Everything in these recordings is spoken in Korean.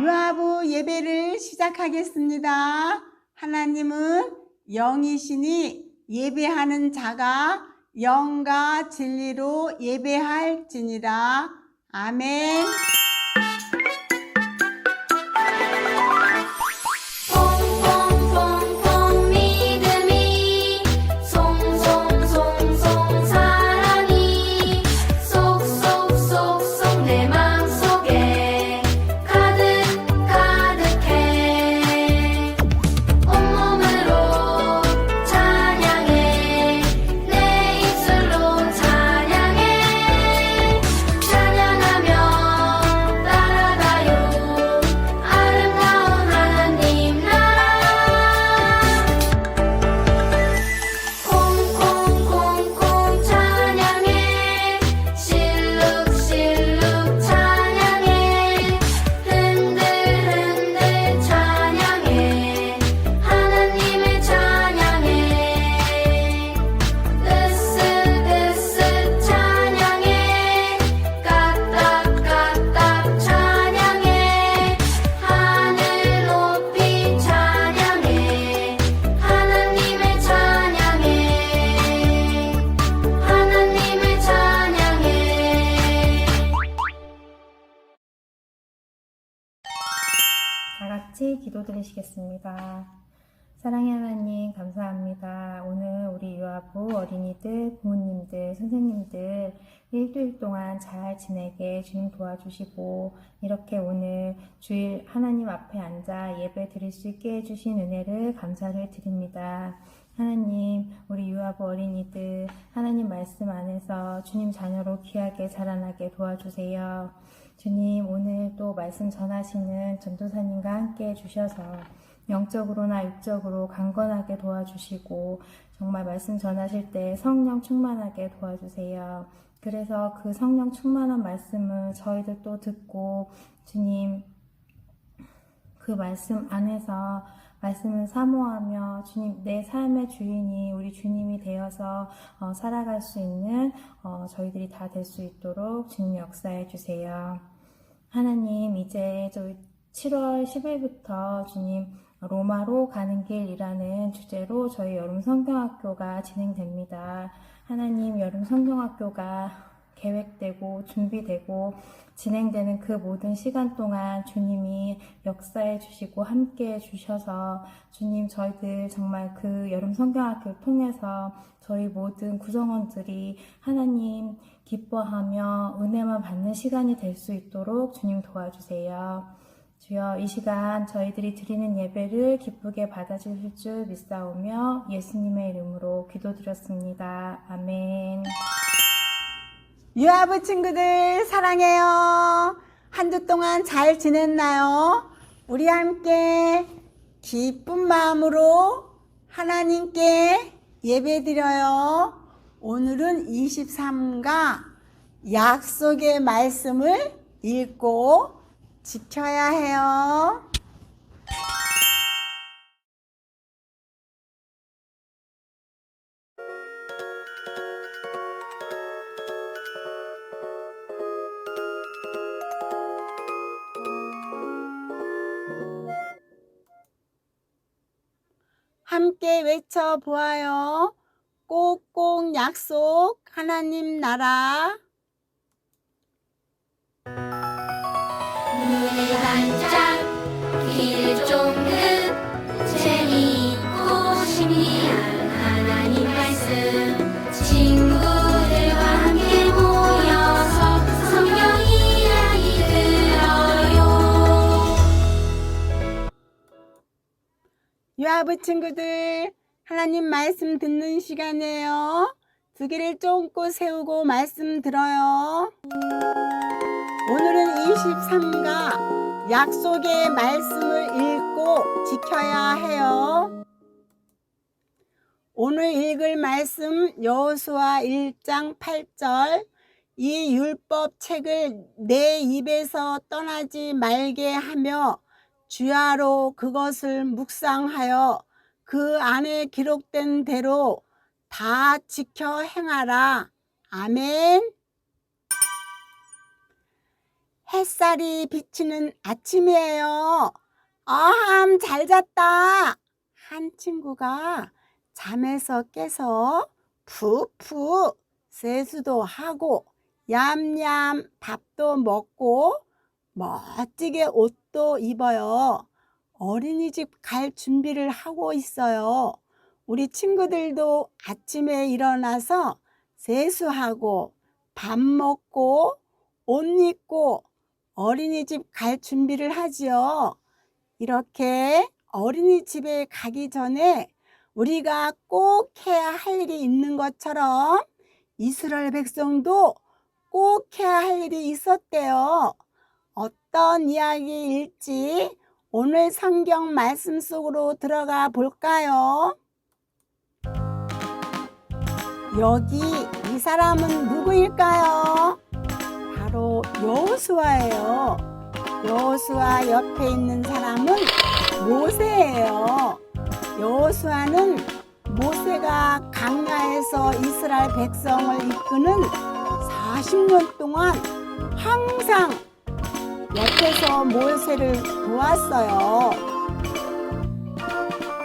유아부 예배를 시작하겠습니다. 하나님은 영이시니 예배하는 자가 영과 진리로 예배할지니라. 아멘. 드리시겠습니다. 사랑의 하나님, 감사합니다. 오늘 우리 유아부 어린이들, 부모님들, 선생님들 일주일 동안 잘 지내게 주님 도와주시고, 이렇게 오늘 주일 하나님 앞에 앉아 예배 드릴 수 있게 해주신 은혜를 감사를 드립니다. 하나님, 우리 유아부 어린이들, 하나님 말씀 안에서 주님 자녀로 귀하게 자라나게 도와주세요. 주님, 오늘 또 말씀 전하시는 전도사님과 함께 해주셔서 영적으로나 육적으로 강건하게 도와주시고 정말 말씀 전하실 때 성령 충만하게 도와주세요. 그래서 그 성령 충만한 말씀을 저희들 또 듣고 주님 그 말씀 안에서 말씀을 사모하며 주님 내 삶의 주인이 우리 주님이 되어서 어, 살아갈 수 있는 어, 저희들이 다 될 수 있도록 주님 역사해 주세요. 하나님 이제 저희 7월 10일부터 주님 로마로 가는 길이라는 주제로 저희 여름 성경학교가 진행됩니다. 하나님 여름 성경학교가 계획되고 준비되고 진행되는 그 모든 시간 동안 주님이 역사해 주시고 함께 해 주셔서 주님 저희들 정말 그 여름 성경학교를 통해서 저희 모든 구성원들이 하나님 기뻐하며 은혜만 받는 시간이 될 수 있도록 주님 도와주세요. 주여 이 시간 저희들이 드리는 예배를 기쁘게 받아주실 줄 믿사오며 예수님의 이름으로 기도드렸습니다. 아멘. 유아부 친구들 사랑해요. 한 주 동안 잘 지냈나요? 우리 함께 기쁜 마음으로 하나님께 예배 드려요. 오늘은 23가 약속의 말씀을 읽고 지켜야 해요. 함께 외쳐 보아요. 꼭꼭 약속. 하나님 나라. 눈을 반짝 귀를 쫑긋. 재미있고 신비한 하나님 말씀. 친구들과 함께 모여서 성경 이야기 들어요. 유아부 친구들 하나님 말씀 듣는 시간이에요. 두 개를 쫑고 세우고 말씀 들어요. 오늘은 23가 약속의 말씀을 읽고 지켜야 해요. 오늘 읽을 말씀 여호수아 1장 8절 이 율법 책을 내 입에서 떠나지 말게 하며 주야로 그것을 묵상하여 그 안에 기록된 대로 다 지켜 행하라. 아멘. 햇살이 비치는 아침이에요. 아함, 잘 잤다. 한 친구가 잠에서 깨서 푸푸 세수도 하고 얌얌 밥도 먹고 멋지게 옷도 입어요. 어린이집 갈 준비를 하고 있어요. 우리 친구들도 아침에 일어나서 세수하고 밥 먹고 옷 입고 어린이집 갈 준비를 하지요. 이렇게 어린이집에 가기 전에 우리가 꼭 해야 할 일이 있는 것처럼 이스라엘 백성도 꼭 해야 할 일이 있었대요. 어떤 이야기일지 오늘 성경 말씀 속으로 들어가 볼까요? 여기 이 사람은 누구일까요? 바로 여호수아예요. 여호수아 옆에 있는 사람은 모세예요. 여호수아는 모세가 강야에서 이스라엘 백성을 이끄는 40년 동안 항상 옆에서 모세를 도왔어요.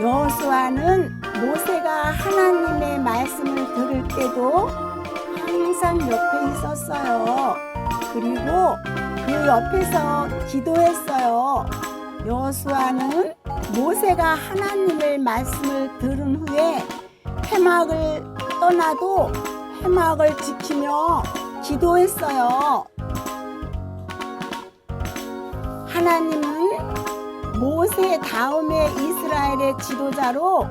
여호수아는 모세가 하나님의 말씀을 들을 때도 항상 옆에 있었어요. 그리고 그 옆에서 기도했어요. 여호수아는 모세가 하나님의 말씀을 들은 후에 해막을 떠나도 해막을 지키며 기도했어요. 하나님은 모세 다음에 이스라엘의 지도자로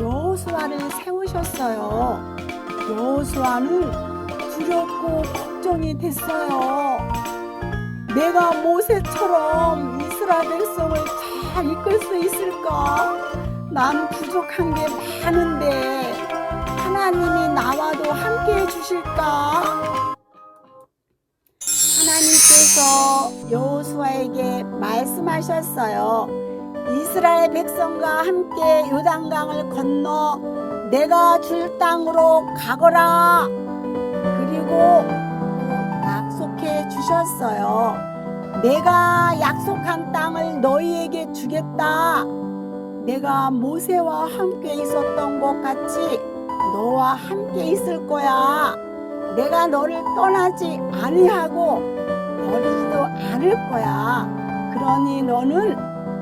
여호수아를 세우셨어요. 여호수아는 두렵고 걱정이 됐어요. 내가 모세처럼 이스라엘 백성을 잘 이끌 수 있을까? 난 부족한 게 많은데 하나님이 나와도 함께 해주실까? 하나님께서 여호수아에게 말씀하셨어요. 이스라엘 백성과 함께 요단강을 건너 내가 줄 땅으로 가거라. 그리고 약속해 주셨어요. 내가 약속한 땅을 너희에게 주겠다. 내가 모세와 함께 있었던 것 같이 너와 함께 있을 거야. 내가 너를 떠나지 아니하고 버리지도 않을 거야. 그러니 너는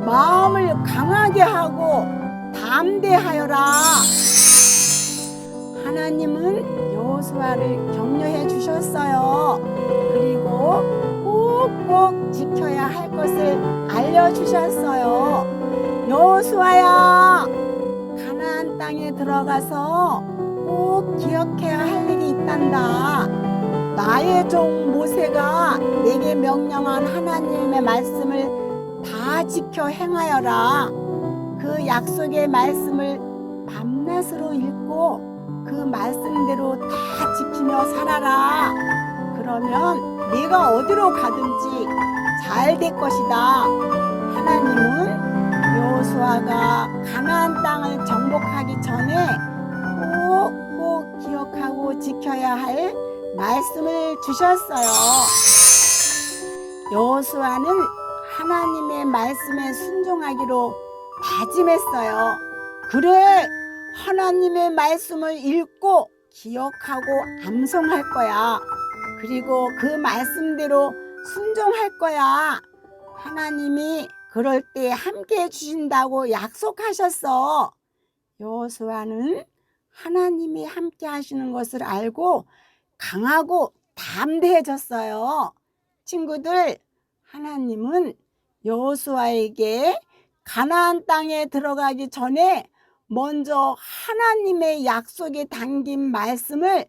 마음을 강하게 하고 담대하여라. 하나님은 여호수아를 격려해 주셨어요. 그리고 꼭꼭 지켜야 할 것을 알려 주셨어요. 여호수아야, 가나안 땅에 들어가서 꼭 기억해야 할 일이 있단다. 나의 종 모세가 내게 명령한 하나님의 말씀을 다 지켜 행하여라. 그 약속의 말씀을 밤낮으로 읽고 그 말씀대로 다 지키며 살아라. 그러면 네가 어디로 가든지 잘 될 것이다. 하나님은 여호수아가 가나안 땅을 정복하기 전에 꼭꼭 기억하고 지켜야 할 말씀을 주셨어요. 여호수아는 하나님의 말씀에 순종하기로 다짐했어요. 그래, 하나님의 말씀을 읽고 기억하고 암송할 거야. 그리고 그 말씀대로 순종할 거야. 하나님이 그럴 때 함께 해주신다고 약속하셨어. 여호수아는 하나님이 함께 하시는 것을 알고 강하고 담대해졌어요. 친구들, 하나님은 여호수아에게 가나안 땅에 들어가기 전에 먼저 하나님의 약속에 담긴 말씀을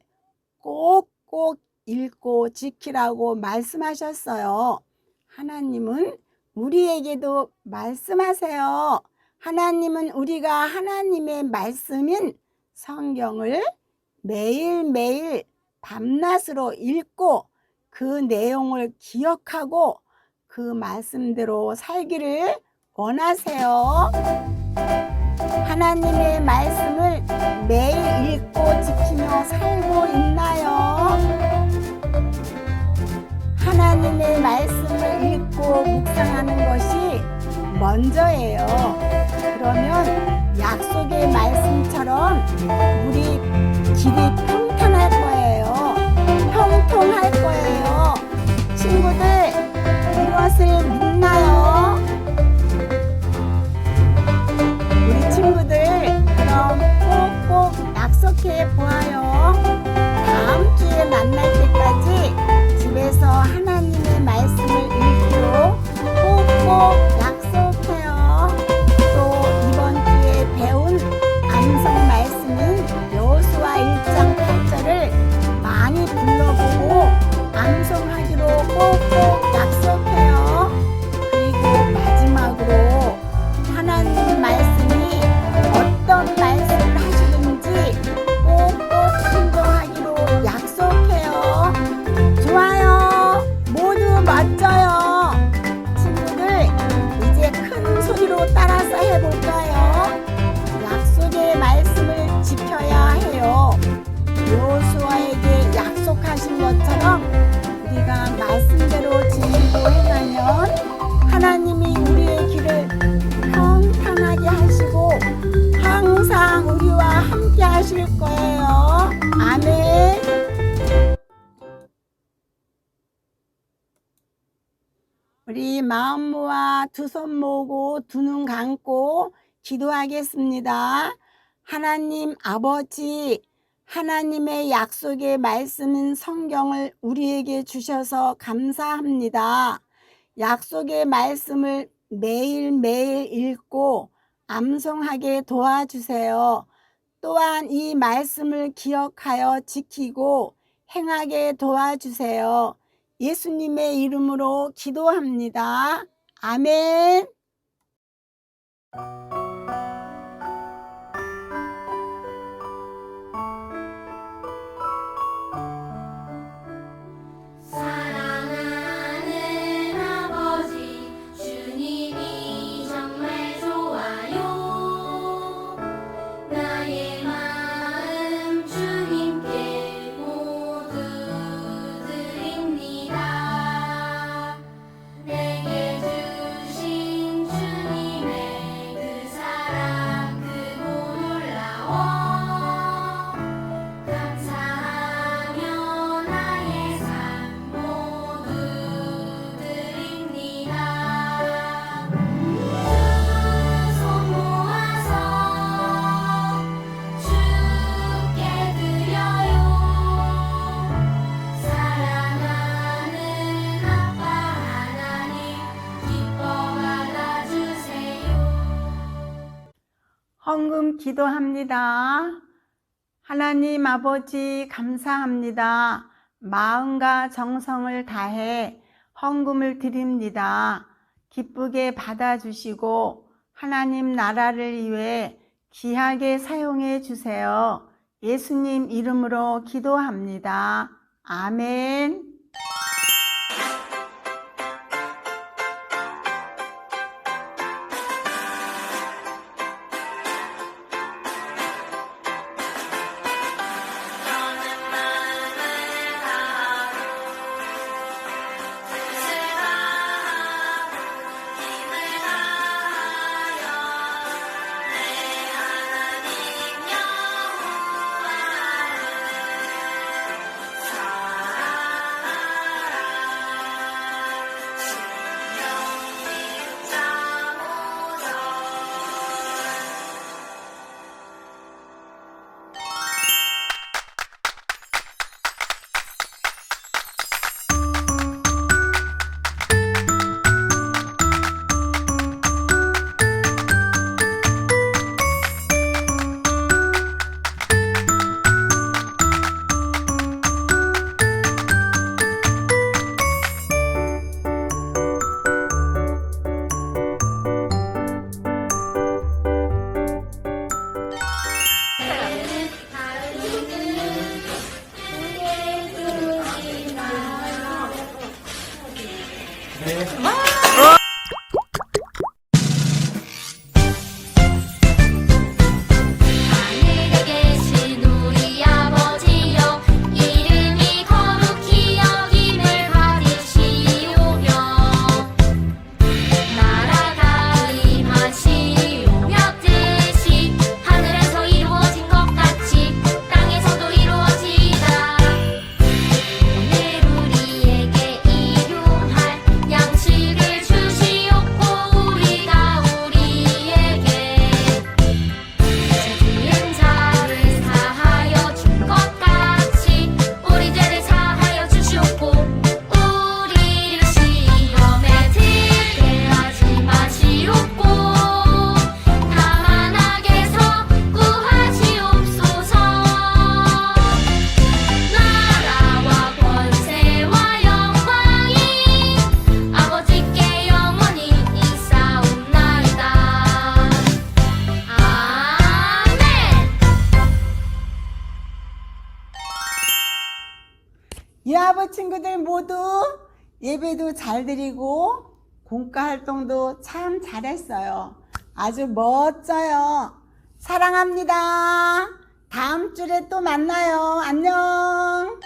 꼭꼭 읽고 지키라고 말씀하셨어요. 하나님은 우리에게도 말씀하세요. 하나님은 우리가 하나님의 말씀인 성경을 매일매일 밤낮으로 읽고 그 내용을 기억하고 그 말씀대로 살기를 원하세요. 하나님의 말씀을 매일 읽고 지키며 살고 있나요? 하나님의 말씀을 읽고 묵상하는 것이 먼저예요. 그러면 약속의 말씀처럼 우리 길이. 평통할 거예요. 친구들, 이것을 믿나 하실 거예요. 아멘. 우리 마음 모아 두 손 모으고 두 눈 감고 기도하겠습니다. 하나님 아버지, 하나님의 약속의 말씀인 성경을 우리에게 주셔서 감사합니다. 약속의 말씀을 매일매일 읽고 암송하게 도와주세요. 또한 이 말씀을 기억하여 지키고 행하게 도와주세요. 예수님의 이름으로 기도합니다. 아멘. 헌금 기도합니다. 하나님 아버지 감사합니다. 마음과 정성을 다해 헌금을 드립니다. 기쁘게 받아주시고 하나님 나라를 위해 귀하게 사용해 주세요. 예수님 이름으로 기도합니다. 아멘. 친구들 모두 예배도 잘 드리고 공과 활동도 참 잘했어요. 아주 멋져요. 사랑합니다. 다음 주에 또 만나요. 안녕.